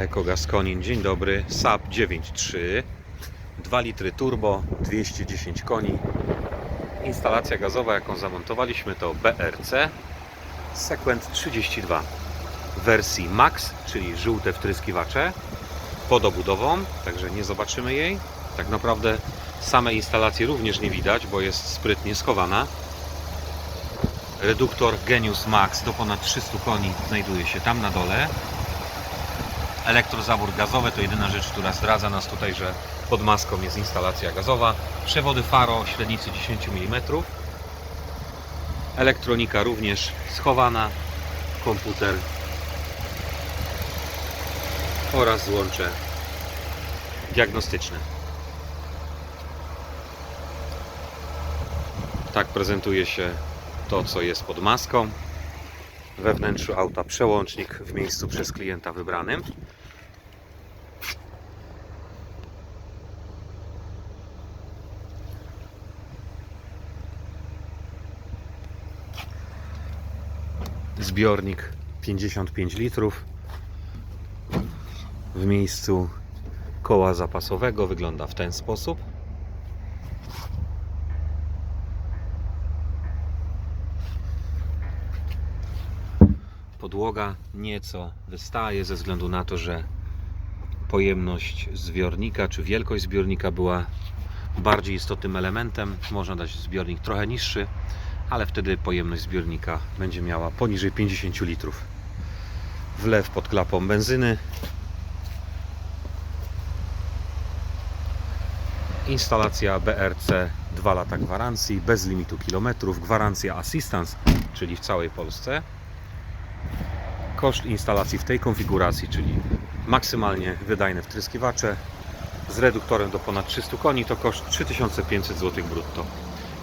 Eko Gasconin, dzień dobry. SAP 9.3, 2 litry turbo, 210 koni. Instalacja gazowa, jaką zamontowaliśmy, to BRC Sequent 32 w wersji Max, czyli żółte wtryskiwacze pod obudową, także nie zobaczymy jej. Tak naprawdę same instalacje również nie widać, bo jest sprytnie schowana. Reduktor Genius Max do ponad 300 koni znajduje się tam na dole. Elektrozawór gazowy to jedyna rzecz, która zdradza nas tutaj, że pod maską jest instalacja gazowa. Przewody faro średnicy 10 mm. Elektronika również schowana. Komputer oraz złącze diagnostyczne. Tak prezentuje się to, co jest pod maską. We wnętrzu auta przełącznik w miejscu przez klienta wybranym. Zbiornik 55 litrów. W miejscu koła zapasowego wygląda w ten sposób. Podłoga nieco wystaje ze względu na to, że pojemność zbiornika czy wielkość zbiornika była bardziej istotnym elementem. Można dać zbiornik trochę niższy, ale wtedy pojemność zbiornika będzie miała poniżej 50 litrów. Wlew pod klapą benzyny. Instalacja BRC 2 lata gwarancji, bez limitu kilometrów, gwarancja assistance, czyli w całej Polsce. Koszt instalacji w tej konfiguracji, czyli maksymalnie wydajne wtryskiwacze z reduktorem do ponad 300 koni, to koszt 3500 zł brutto.